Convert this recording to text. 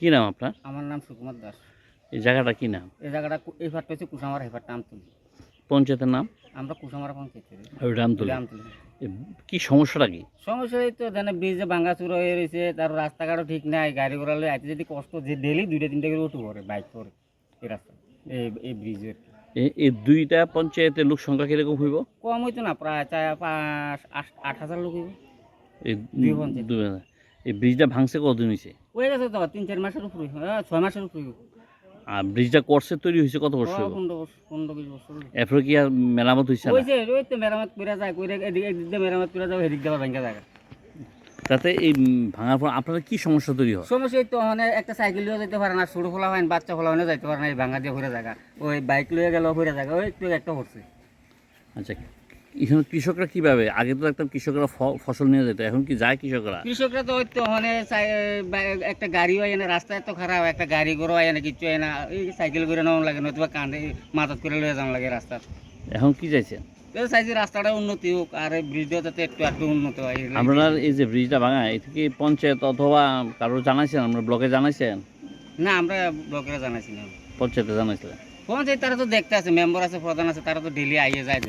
কি নাম আপনার? আমার নাম সুকুমার দাস। এই জায়গাটা কি নাম? এই জায়গাটা এই পাটটা হচ্ছে কুসামারা এই পাটটা আমতুলি। পঞ্চায়েতের নাম? আমরা কুসামারা পঞ্চায়েত করি আমতুলি। এ, কি সমস্যাটা কি? সমস্যা এই তো জানে ব্রিজে ভাঙা চুরো হয়ে রয়েছে তার রাস্তাঘাটও ঠিক নাই গাড়ি ঘোড়া লয়ে আইতে যদি কষ্ট যে ডেলি দুইটা তিনটা করে উঠে পড়ে বাইক করে এই রাস্তা এই এই ব্রিজের। এই দুইটা পঞ্চায়েতের লোক সংখ্যা কীরকম হইব? কম হইতো না প্রায় চার পাঁচ আট- আট হাজার লোক হইবো। এই দুই পঞ্চায়েত। দুই হাজার। এই ব্রিজটা ভাঙছে কতদিন হয়েছে গেছে তো তিন চার মাসের উপরে হ্যাঁ, ছয় মাসের উপরে হইবো। আর ব্রিজটা করছে তৈরি হয়েছে কত বছর ও, হইব? পনেরো বিশ বছর হইবো। এরপরে কি আর মেরামত হয়েছে হয়েছে ওই তো মেরামত করে যায় করে এদিক এদিক দিয়ে মেরামত করে যাও এদিক দিয়ে আবার ভাঙ্গা জায়গা তাতে এই ভাঙার পর আপনাদের কি সমস্যা তৈরি হয় সমস্যা তো মানে একটা সাইকেল লিয়ে যেতে পারে না ছোটো ফোলা হয় বাচ্চা ফোলা হয় যাইতে পারে না এই ভাঙা দিয়ে ঘুরে জায়গা ওই বাইক লয়ে গেল ঘুরে জায়গা ওই একটু একটা পড়ছে আচ্ছা এখানে কৃষকরা কীভাবে? আগে তো দেখতাম কৃষকরা ফসল নিয়ে যেত এখন কি যায় কৃষকরা? কৃষকরা তো তো মানে একটা গাড়ি হয় না রাস্তা এত খারাপ একটা গাড়ি করে হয় না কিচ্ছু হয় না এই সাইকেল করে নেওয়া লাগে নতুবা কাঁধে মাথাত করে লয়ে যাওয়া লাগে রাস্তা এখন কি চাইছেন চাইছি রাস্তাটা উন্নতি হোক আর এই ব্রিজটা যাতে একটু একটু উন্নত হয় আপনারা এই যে ব্রিজটা ভাঙা এটা কি পঞ্চায়েত অথবা কারও জানাইছেন? আমরা ব্লকে জানাইছেন? না আমরা ব্লকেরা জানাইছি না। পঞ্চায়েতে জানাইছিলেন। পঞ্চায়েত তারা তো দেখতে আছে মেম্বার আছে প্রধান আছে তারা তো ডেলি আইয়ে যায়